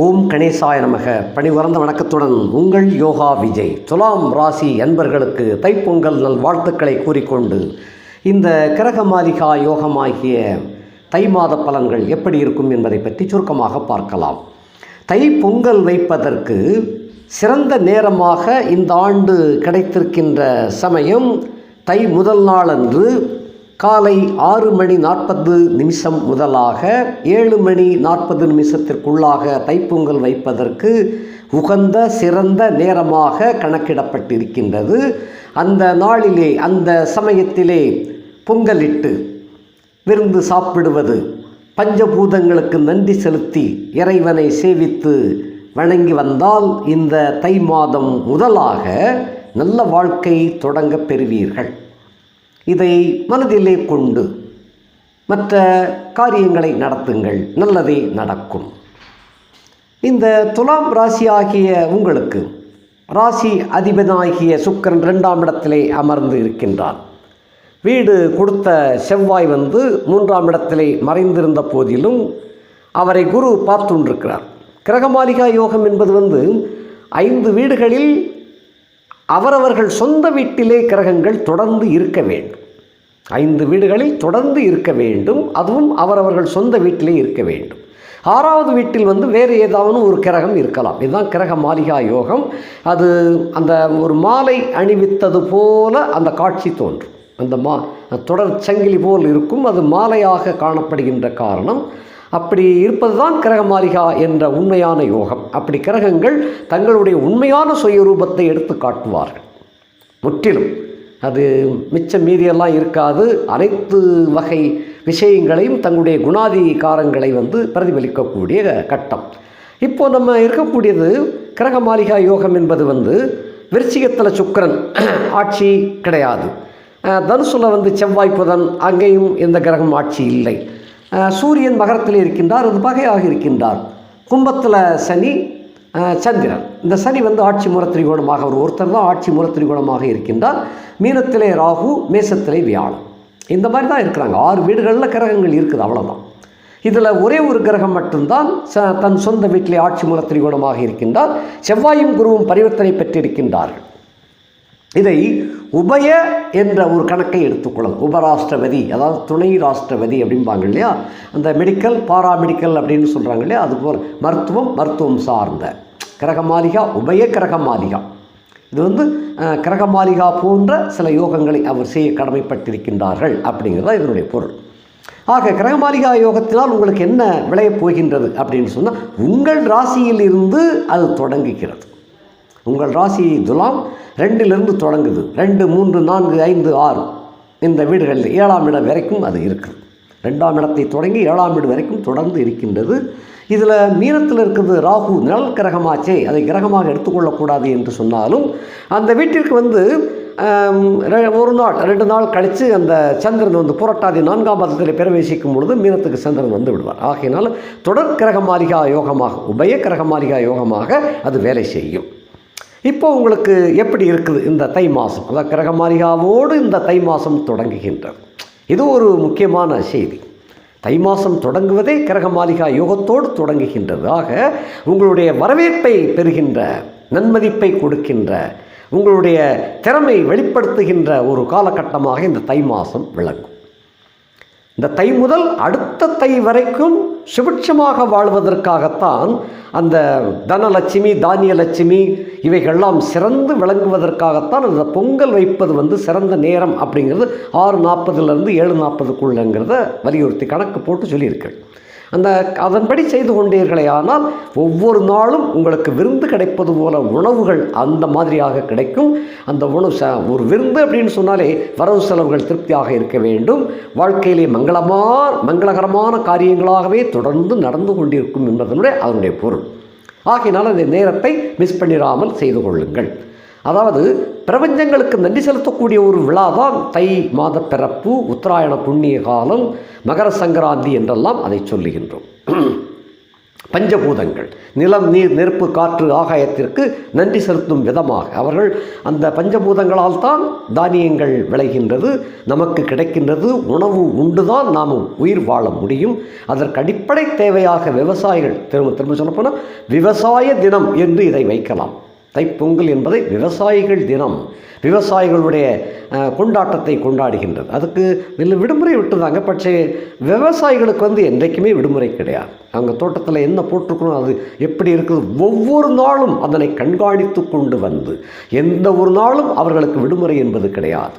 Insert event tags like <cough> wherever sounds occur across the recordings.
ஓம் கணேசாய நமக. பணிவரந்த வணக்கத்துடன் உங்கள் யோகா விஜய். துலாம் ராசி அன்பர்களுக்கு தைப்பொங்கல் நல் வாழ்த்துக்களை கூறிக்கொண்டு இந்த கிரகமாலிகா யோகமாகிய தை மாத பலன்கள் எப்படி இருக்கும் என்பதை பற்றி சுருக்கமாக பார்க்கலாம். தை பொங்கல் வைப்பதற்கு சிறந்த நேரமாக இந்த ஆண்டு கிடைத்திருக்கின்ற சமயம் தை முதல் நாளன்று காலை ஆறு மணி நாற்பது நிமிஷம் முதலாக ஏழு மணி நாற்பது நிமிஷத்திற்குள்ளாக தைப்பொங்கல் வைப்பதற்கு உகந்த சிறந்த நேரமாக கணக்கிடப்பட்டிருக்கின்றது. அந்த நாளிலே அந்த சமயத்திலே பொங்கலிட்டு விருந்து சாப்பிடுவது பஞ்சபூதங்களுக்கு நன்றி செலுத்தி இறைவனை சேவித்து வணங்கி வந்தால் இந்த தை மாதம் முதலாக நல்ல வாழ்க்கை தொடங்கப் பெறுவீர்கள். இதை மனதிலே கொண்டு மற்ற காரியங்களை நடத்துங்கள். நல்லதே நடக்கும். இந்த துலாம் ராசி ஆகிய உங்களுக்கு ராசி அதிபனாகிய சுக்கரன் ரெண்டாம் இடத்திலே அமர்ந்து இருக்கின்றார். வீடு கொடுத்த செவ்வாய் வந்து மூன்றாம் இடத்திலே மறைந்திருந்த போதிலும் அவரை குரு பார்த்துண்டிருக்கிறார். கிரகமாலிகா யோகம் என்பது வந்து ஐந்து வீடுகளில் அவரவர்கள் சொந்த வீட்டிலே கிரகங்கள் தொடர்ந்து இருக்க வேண்டும். ஐந்து வீடுகளில் தொடர்ந்து இருக்க வேண்டும். அதுவும் அவரவர்கள் சொந்த வீட்டிலே இருக்க வேண்டும். ஆறாவது வீட்டில் வந்து வேறு ஏதாவது ஒரு கிரகம் இருக்கலாம். இதுதான் கிரக மாளிகா யோகம். அது அந்த ஒரு மாலை அணிவித்தது போல அந்த காட்சி தோன்றும். அந்த மா தொடர் சங்கிலி போல் இருக்கும். அது மாலையாக காணப்படுகின்ற காரணம். அப்படி இருப்பது தான் கிரகமாலிகா என்ற உண்மையான யோகம். அப்படி கிரகங்கள் தங்களுடைய உண்மையான சுயரூபத்தை எடுத்து காட்டுவார்கள். முற்றிலும். அது மிச்சம் மீதியெல்லாம் இருக்காது. அனைத்து வகை விஷயங்களையும் தங்களுடைய குணாதிகாரங்களை வந்து பிரதிபலிக்கக்கூடிய கட்டம். இப்போ நம்ம இருக்கக்கூடியது கிரகமாலிகா யோகம் என்பது வந்து விருச்சிகத்தில் சுக்கரன். <clears throat> ஆட்சி கிடையாது. தனுசுல வந்து செவ்வாய் புதன். அங்கேயும் எந்த கிரகம் ஆட்சி இல்லை. சூரியன் மகரத்தில் இருக்கின்றார் அது பகையாக இருக்கின்றார். கும்பத்தில் சனி சந்திரன். இந்த சனி வந்து ஆட்சி முறத்திரிகோணமாக ஒரு ஒருத்தர் தான் ஆட்சி முறத்திரிகோணமாக இருக்கின்றார். மீனத்திலே ராகு மேசத்திலே வியாழன். இந்த மாதிரி தான் இருக்கிறாங்க. ஆறு வீடுகளில் கிரகங்கள் இருக்குது அவ்வளோதான் இதில் ஒரே ஒரு கிரகம் மட்டும்தான் ச தன் சொந்த வீட்டிலே ஆட்சி திரிகோணமாக இருக்கின்றார். செவ்வாயும் குருவும் பரிவர்த்தனை பெற்றிருக்கின்றார்கள். இதை உபய என்ற ஒரு கணக்கை எடுத்துக்கொள்ளும். உபராஷ்டிரபதி அதாவது துணை ராஷ்டிரபதி அப்படிம்பாங்க இல்லையா? அந்த மெடிக்கல் பாராமெடிக்கல் அப்படின்னு சொல்கிறாங்க இல்லையா? அதுபோல் மருத்துவம் மருத்துவம் சார்ந்த. கிரகமாலிகா உபய கிரகமாலிகா. இது வந்து கிரகமாலிகா போன்ற சில யோகங்களை அவர் செய்ய கடமைப்பட்டிருக்கின்றார்கள் அப்படிங்கிறது இதனுடைய பொருள். ஆக கிரகமாலிகா யோகத்தினால் உங்களுக்கு என்ன விளையப் போகின்றது அப்படின்னு சொன்னால் உங்கள் ராசியில் இருந்து அது தொடங்குகிறது. உங்கள் ராசி துலாம் ரெண்டிலிருந்து தொடங்குது. ரெண்டு மூன்று நான்கு ஐந்து ஆறு. இந்த வீடுகளில் ஏழாம் இடம் வரைக்கும் அது இருக்குது. ரெண்டாம் இடத்தை தொடங்கி ஏழாம் வீடு வரைக்கும் தொடர்ந்து இருக்கின்றது. இதில் மீனத்தில் இருக்கிறது ராகு. நிழல் கிரகமாச்சே. அதை கிரகமாக எடுத்துக்கொள்ளக்கூடாது என்று சொன்னாலும் அந்த வீட்டிற்கு வந்து ஒரு நாள் ரெண்டு நாள் கழித்து அந்த சந்திரன் வந்து புரட்டாதி நான்காம் பாதத்தில் பிரவேசிக்கும் பொழுது மீனத்துக்கு சந்திரன் வந்து விடுவார். ஆகையினால் தொடர் கிரகமாலிகா யோகமாக உபய கிரகமாலிகா யோகமாக அது வேலை செய்யும். இப்போ உங்களுக்கு எப்படி இருக்குது இந்த தை மாதம் அதாவது கிரகமாரிகாவோடு இந்த தை மாதம் தொடங்குகின்றது. இது ஒரு முக்கியமான செய்தி. தை மாதம் தொடங்குவதே கிரகமாலிகா யோகத்தோடு தொடங்குகின்றது. ஆக உங்களுடைய வரவேற்பை பெறுகின்ற நன்மதிப்பை கொடுக்கின்ற உங்களுடைய திறமை வெளிப்படுத்துகின்ற ஒரு காலகட்டமாக இந்த தை மாதம் விளங்கும். இந்த தை முதல் அடுத்த தை வரைக்கும் சுபிட்சமாக வாழ்வதற்காகத்தான் அந்த தனலட்சுமி தானியலட்சுமி இவைகள்லாம் சிறந்து விளங்குவதற்காகத்தான் அந்த பொங்கல் வைப்பது வந்து சிறந்த நேரம் அப்படிங்கிறது ஆறு நாற்பதுலேருந்து ஏழு நாற்பதுக்குள்ளங்கிறத வலியுறுத்தி கணக்கு போட்டு சொல்லியிருக்கேன் அந்த அதன்படி செய்து கொண்டீர்களே ஆனால் ஒவ்வொரு நாளும் உங்களுக்கு விருந்து கிடைப்பது போல உணவுகள் அந்த மாதிரியாக கிடைக்கும். அந்த உணவு ச ஒரு விருந்து அப்படின்னு சொன்னாலே வரவு செலவுகள் திருப்தியாக இருக்க வேண்டும். வாழ்க்கையிலே மங்களமான மங்களகரமான காரியங்களாகவே தொடர்ந்து நடந்து கொண்டிருக்கும் என்பதனுடைய அதனுடைய பொருள். ஆகையினால் அந்த நேரத்தை மிஸ் பண்ணிடாமல் செய்து கொள்ளுங்கள். அதாவது பிரபஞ்சங்களுக்கு நன்றி செலுத்தக்கூடிய ஒரு விழா தான் தை மாத பிறப்பு உத்தராயண புண்ணிய காலம் மகர சங்கராந்தி என்றெல்லாம் அதை சொல்லுகின்றோம். பஞ்சபூதங்கள் நிலம் நீர் நெருப்பு காற்று ஆகாயத்திற்கு நன்றி செலுத்தும் விதமாக அவர்கள் அந்த பஞ்சபூதங்களால் தான் தானியங்கள் விளைகின்றது நமக்கு கிடைக்கின்றது உணவு உண்டுதான் நாம் உயிர் வாழ முடியும். அதற்கு அடிப்படை தேவையாக விவசாயிகள் திரும்ப திரும்ப சொல்லப்போனால் விவசாய தினம் என்று இதை வைக்கலாம். தைப்பொங்கல் என்பதை விவசாயிகள் தினம் விவசாயிகளுடைய கொண்டாட்டத்தை கொண்டாடுகின்றது. அதுக்கு இல்லை விடுமுறை விட்டுருந்தாங்க பட்சே விவசாயிகளுக்கு வந்து என்றைக்குமே விடுமுறை கிடையாது. அவங்க தோட்டத்தில் என்ன போட்டிருக்கணும் அது எப்படி இருக்குது? ஒவ்வொரு நாளும் அதனை கண்காணித்து கொண்டு வந்து எந்த ஒரு நாளும் அவர்களுக்கு விடுமுறை என்பது கிடையாது.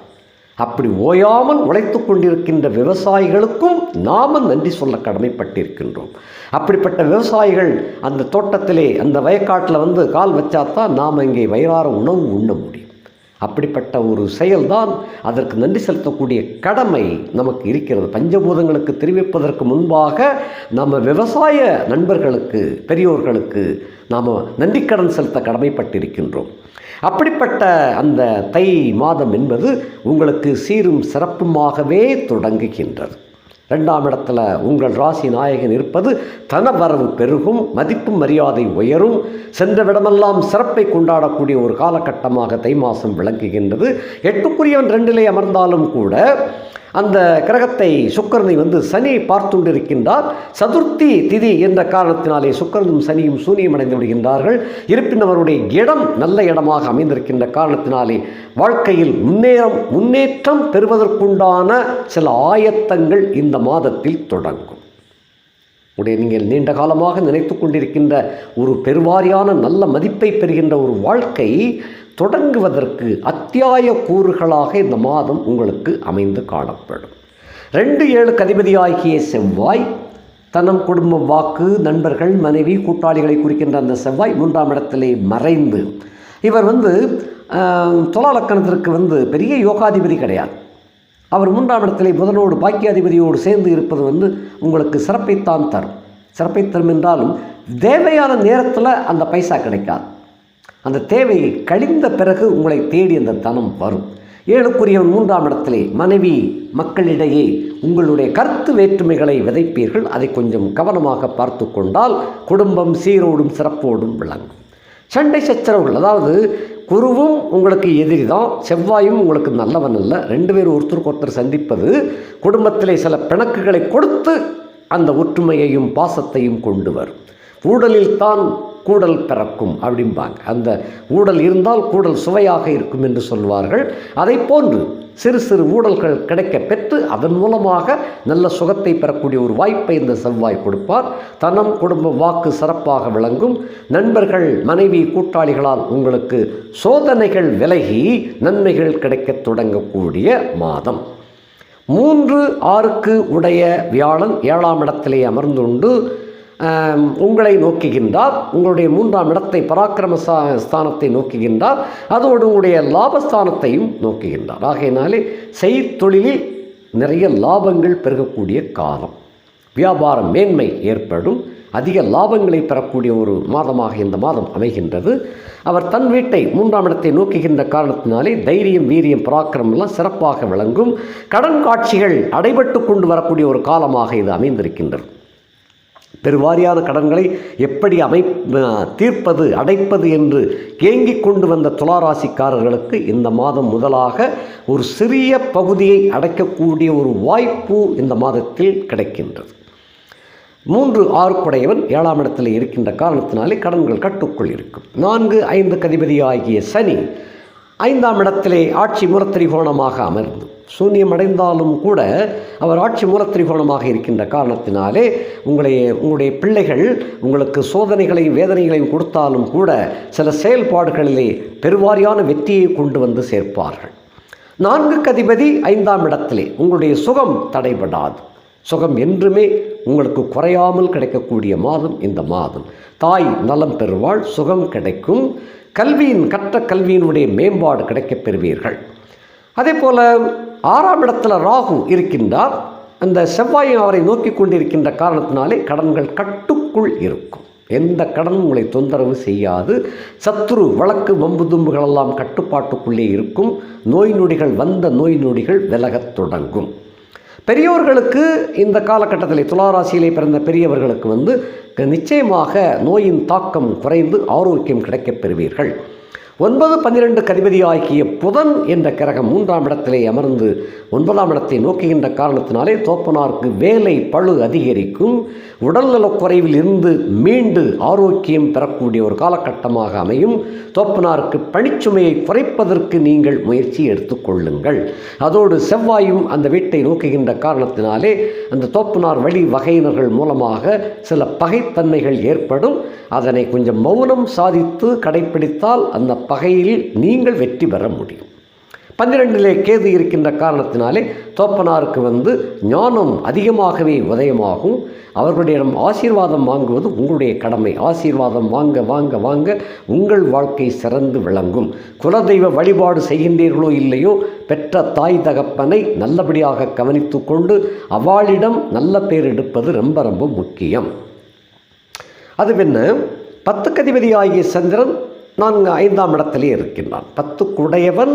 அப்படி ஓயாமல் உழைத்து கொண்டிருக்கின்ற விவசாயிகளுக்கும் நாம நன்றி சொல்ல கடமைப்பட்டிருக்கின்றோம். அப்படிப்பட்ட விவசாயிகள் அந்த தோட்டத்திலே அந்த வயக்காட்டில் வந்து கால் வச்சாத்தான் நாம் இங்கே வயிறார உணவு உண்ண முடியும். அப்படிப்பட்ட ஒரு செயல்தான் அதற்கு நன்றி செலுத்தக்கூடிய கடமை நமக்கு இருக்கிறது. பஞ்சபூதங்களுக்கு தெரிவிப்பதற்கு முன்பாக நம்ம விவசாய நண்பர்களுக்கு பெரியோர்களுக்கு நாம் நன்றிக்கடன் செலுத்த கடமைப்பட்டிருக்கின்றோம். அப்படிப்பட்ட அந்த தை மாதம் என்பது உங்களுக்கு சீரும் சிறப்புமாகவே தொடங்குகின்றது. ரெண்டாம் இடத்துல உங்கள் ராசி நாயகன் இருப்பது தனவரவு பெருகும் மதிப்பு மரியாதை உயரும். சென்றவிடமெல்லாம் சிறப்பை கொண்டாடக்கூடிய ஒரு காலகட்டமாக தை மாதம் விளங்குகின்றது. எட்டுக்குரியவன் ரெண்டிலே அமர்ந்தாலும் கூட அந்த கிரகத்தை சுக்கரனை வந்து சனி பார்த்துண்டிருக்கின்றார். சதுர்த்தி திதி என்ற காரணத்தினாலே சுக்கரனும் சனியும் சூனியம் அடைந்து விடுகின்றார்கள். இருப்பினும் அவருடைய இடம் நல்ல இடமாக அமைந்திருக்கின்ற காரணத்தினாலே வாழ்க்கையில் முன்னேறம் முன்னேற்றம் பெறுவதற்குண்டான சில ஆயத்தங்கள் இந்த மாதத்தில் தொடங்கும். உடைய நீங்கள் நீண்ட காலமாக நினைத்து கொண்டிருக்கின்ற ஒரு பெருவாரியான நல்ல மதிப்பை பெறுகின்ற ஒரு வாழ்க்கை தொடங்குவதற்கு அத்தியாய கூறுகளாக இந்த மாதம் உங்களுக்கு அமைந்து காணப்படும். ரெண்டு ஏழு கதிபதியாகிய செவ்வாய் தனம் குடும்பம் வாக்கு நண்பர்கள் மனைவி கூட்டாளிகளை குறிக்கின்ற அந்த செவ்வாய் மூன்றாம் இடத்திலே மறைந்து. இவர் வந்து ஆஹ், துலா லக்கணத்திற்கு வந்து பெரிய யோகாதிபதி கிடையாது. அவர் மூன்றாம் இடத்திலே புதனோடு பாக்கியாதிபதியோடு சேர்ந்து இருப்பது வந்து உங்களுக்கு சிறப்பைத்தான் தரும். சிறப்பை தரும் என்றாலும் தேவையான நேரத்தில் அந்த பைசா கிடைக்காது. அந்த தேவையை கழிந்த பிறகு உங்களை தேடி அந்த தனம் வரும். ஏழுக்குரியவன் மூன்றாம் இடத்திலே மனைவி மக்களிடையே உங்களுடைய கருத்து வேற்றுமைகளை விதைப்பீர்கள். அதை கொஞ்சம் கவனமாக பார்த்து கொண்டால் குடும்பம் சீரோடும் சிறப்போடும் விளங்கும். சண்டை சச்சரவுகள் அதாவது குருவும் உங்களுக்கு எதிரி தான் செவ்வாயும் உங்களுக்கு நல்லவன் அல்ல. ரெண்டு பேரும் ஒருத்தருக்கு ஒருத்தர் சந்திப்பது குடும்பத்திலே சில பிணக்குகளை கொடுத்து அந்த ஒற்றுமையையும் பாசத்தையும் கொண்டு வரும். ஊடலில் தான் கூடல் பிறக்கும் அப்படிம்பாங்க. அந்த ஊடல் இருந்தால் கூடல் சுவையாக இருக்கும் என்று சொல்வார்கள். அதை போன்று சிறு சிறு ஊடல்கள் கிடைக்க பெற்று அதன் மூலமாக நல்ல சுகத்தை பெறக்கூடிய ஒரு வாய்ப்பை இந்த செவ்வாய் கொடுப்பார். தனம் குடும்ப வாக்கு சிறப்பாக விளங்கும். நண்பர்கள் மனைவி கூட்டாளிகளால் உங்களுக்கு சோதனைகள் விலகி நன்மைகள் கிடைக்கத் தொடங்கக்கூடிய மாதம். மூன்று ஆறுக்கு உடைய வியாழன் ஏழாம் இடத்திலே அமர்ந்துண்டு உங்களை நோக்குகின்றார். உங்களுடைய மூன்றாம் இடத்தை பராக்கிரம ஸ்தானத்தை நோக்குகின்றார். அதோடு உங்களுடைய லாபஸ்தானத்தையும் நோக்குகின்றார். ஆகையினாலே செய்தொழிலில் நிறைய லாபங்கள் பெருகக்கூடிய காலம். வியாபார மேன்மை ஏற்படும். அதிக லாபங்களை பெறக்கூடிய ஒரு மாதமாக இந்த மாதம் அமைகின்றது. அவர் தன் வீட்டை மூன்றாம் இடத்தை நோக்குகின்ற காரணத்தினாலே தைரியம் வீரியம் பராக்கிரமெல்லாம் சிறப்பாக விளங்கும். கடன் காட்சிகள் அடைபட்டு கொண்டு வரக்கூடிய ஒரு காலமாக இது அமைந்திருக்கின்றது. பெருவாரியான கடன்களை எப்படி அமை தீர்ப்பது அடைப்பது என்று ஏங்கிக் கொண்டு வந்த துளாராசிக்காரர்களுக்கு இந்த மாதம் முதலாக ஒரு சிறிய பகுதியை அடைக்கக்கூடிய ஒரு வாய்ப்பு இந்த மாதத்தில் கிடைக்கின்றது. மூன்று ஆறுக்குடையவன் ஏழாம் இடத்தில் இருக்கின்ற காரணத்தினாலே கடன்கள் கட்டுக்குள் இருக்கும். நான்கு ஐந்து கதிபதி ஆகிய சனி ஐந்தாம் இடத்திலே ஆட்சி மூலத்திரிகோணமாக அமர்ந்து சூன்யமடைந்தாலும் கூட அவர் ஆட்சி மூல திரிகோணமாக இருக்கின்ற காரணத்தினாலே உங்களை உங்களுடைய பிள்ளைகள் உங்களுக்கு சோதனைகளையும் வேதனைகளையும் கொடுத்தாலும் கூட சில செயல்பாடுகளிலே பெருவாரியான வெற்றியை கொண்டு வந்து சேர்ப்பார்கள். நான்கு கதிபதி ஐந்தாம் இடத்திலே. உங்களுடைய சுகம் தடைபடாது. சுகம் என்றுமே உங்களுக்கு குறையாமல் கிடைக்கக்கூடிய மாதம் இந்த மாதம். தாய் நலம் பெறுவாள் சுகம் கிடைக்கும். கல்வியின் கற்ற கல்வியினுடைய மேம்பாடு கிடைக்கப் பெறுவீர்கள். அதே போல் ஆறாம் இடத்துல ராகு இருக்கின்றார். அந்த செவ்வாயும் அவரை நோக்கி கொண்டிருக்கின்ற காரணத்தினாலே கடன்கள் கட்டுக்குள் இருக்கும். எந்த கடனும் உங்களை தொந்தரவு செய்யாது. சத்துரு வழக்கு வம்பு தும்புகளெல்லாம் கட்டுப்பாட்டுக்குள்ளே இருக்கும். நோய் நொடிகள் வந்த நோய் நொடிகள் விலகத் தொடங்கும். பெரியோர்களுக்கு இந்த காலகட்டத்தில் துளாராசியிலே பிறந்த பெரியவர்களுக்கு வந்து நிச்சயமாக நோயின் தாக்கம் குறைந்து ஆரோக்கியம் கிடைக்கப் பெறுவீர்கள். ஒன்பது பன்னிரெண்டு கதிபதி ஆகிய புதன் என்ற கிரகம் மூன்றாம் இடத்திலே அமர்ந்து ஒன்பதாம் இடத்தை நோக்குகின்ற காரணத்தினாலே தோப்பனாருக்கு வேலை பழு அதிகரிக்கும். உடல்நலக் குறைவில் இருந்து மீண்டு ஆரோக்கியம் பெறக்கூடிய ஒரு காலகட்டமாக அமையும். தோப்பனாருக்கு பணிச்சுமையை குறைப்பதற்கு நீங்கள் முயற்சி எடுத்துக்கொள்ளுங்கள் அதோடு செவ்வாயும் அந்த வீட்டை நோக்குகின்ற காரணத்தினாலே அந்த தோப்பனார் வழி வகையினர்கள் மூலமாக சில பகைத்தன்மைகள் ஏற்படும். அதனை கொஞ்சம் மௌனம் சாதித்து கடைப்பிடித்தால் அந்த பகையில் நீங்கள் வெற்றி பெற முடியும். பன்னிரெண்டிலே கேது இருக்கின்ற காரணத்தினாலே தோப்பனாருக்கு வந்து ஞானம் அதிகமாகவே உதயமாகும். அவர்களிடம் ஆசீர்வாதம் வாங்குவது உங்களுடைய கடமை. ஆசீர்வாதம் வாங்க வாங்க வாங்க உங்கள் வாழ்க்கை சிறந்து விளங்கும். குலதெய்வ வழிபாடு செய்கின்றீர்களோ இல்லையோ பெற்ற தாய் தகப்பனை நல்லபடியாக கவனித்து கொண்டு அவளிடம் நல்ல பேர் எடுப்பது ரொம்ப ரொம்ப முக்கியம். அது பின்ன பத்துக்கதிபதி ஆகிய சந்திரன் நான்கு ஐந்தாம் இடத்திலே இருக்கின்றான். பத்துக்குடையவன்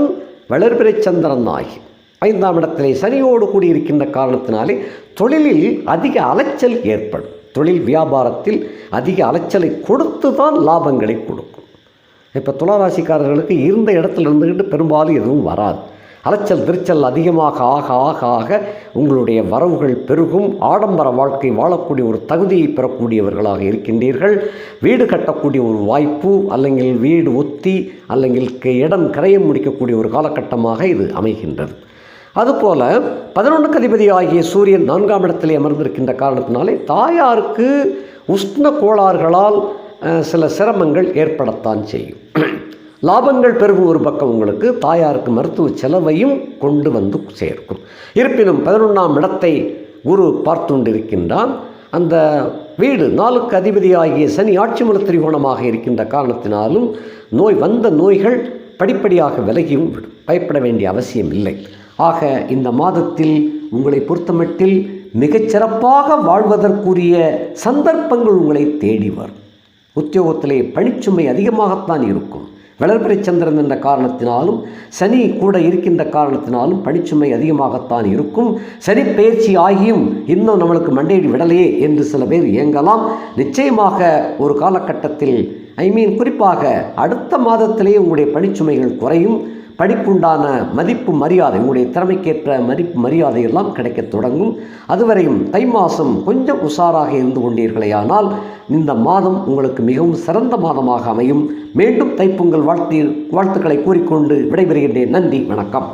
வளர்பிறை சந்திரன் ஆகி ஐந்தாம் இடத்திலே சனியோடு கூடியிருக்கின்ற காரணத்தினாலே தொழிலில் அதிக அலைச்சல் ஏற்படும். தொழில் வியாபாரத்தில் அதிக அலைச்சலை கொடுத்து தான் லாபங்களை கொடுக்கும். இப்போ துளாராசிக்காரர்களுக்கு இருந்த இடத்துல இருந்துக்கிட்டு பெரும்பாலும் எதுவும் வராது. அலைச்சல் திருச்சல் அதிகமாக ஆக ஆக ஆக உங்களுடைய வரவுகள் பெருகும். ஆடம்பர வாழ்க்கை வாழக்கூடிய ஒரு தகுதியை பெறக்கூடியவர்களாக இருக்கின்றீர்கள். வீடு கட்டக்கூடிய ஒரு வாய்ப்பு அல்லங்கில் வீடு ஒத்தி அல்லங்கில் இடம் கரையம் முடிக்கக்கூடிய ஒரு காலகட்டமாக இது அமைகின்றது. அதுபோல பதினொன்று அதிபதி ஆகிய சூரியன் நான்காம் இடத்திலே அமர்ந்திருக்கின்ற காரணத்தினாலே தாயாருக்கு உஷ்ண கோளாறுகளால் சில சிரமங்கள் ஏற்படத்தான் செய்யும். லாபங்கள் பெருகும் ஒரு பக்கம் உங்களுக்கு தாயாருக்கு மருத்துவ செலவையும் கொண்டு வந்து சேர்க்கும். இருப்பினும் பதினொன்றாம் இடத்தை குரு பார்த்துண்டிருக்கின்றான். அந்த வீடு நாளுக்கு அதிபதியாகிய சனி ஆட்சி மூல திரிகோணமாக இருக்கின்ற காரணத்தினாலும் நோய் வந்த நோய்கள் படிப்படியாக விலகியும் விடும். பயப்பட வேண்டிய அவசியம் இல்லை. ஆக இந்த மாதத்தில் உங்களை பொறுத்தமட்டில் மிகச்சிறப்பாக வாழ்வதற்குரிய சந்தர்ப்பங்கள் உங்களை தேடி வரும். உத்தியோகத்திலே பணிச்சுமை அதிகமாகத்தான் இருக்கும். வளர்பிறை சந்திரன் என்ற காரணத்தினாலும் சனி கூட இருக்கின்ற காரணத்தினாலும் பணிச்சுமை அதிகமாகத்தான் இருக்கும். சனி பயிற்சி ஆகியும் இன்னும் நம்மளுக்கு மண்டையடி விடலையே என்று சில பேர் இயங்கலாம் நிச்சயமாக ஒரு காலகட்டத்தில் ஐ மீன் குறிப்பாக அடுத்த மாதத்திலேயே உங்களுடைய பணிச்சுமைகள் குறையும். படிப்புண்டான மதிப்பு மரியாதை உங்களுடைய திறமைக்கேற்ற மதிப்பு மரியாதை எல்லாம் கிடைக்கத் தொடங்கும். அதுவரையும் தை மாதம் கொஞ்சம் உஷாராக இருந்து கொண்டீர்களேயானால் இந்த மாதம் உங்களுக்கு மிகவும் சிறந்த மாதமாக அமையும். மீண்டும் தைப்பொங்கல் வாழ்த்தி வாழ்த்துக்களை கூறிக்கொண்டு விடைபெறுகின்றேன். நன்றி வணக்கம்.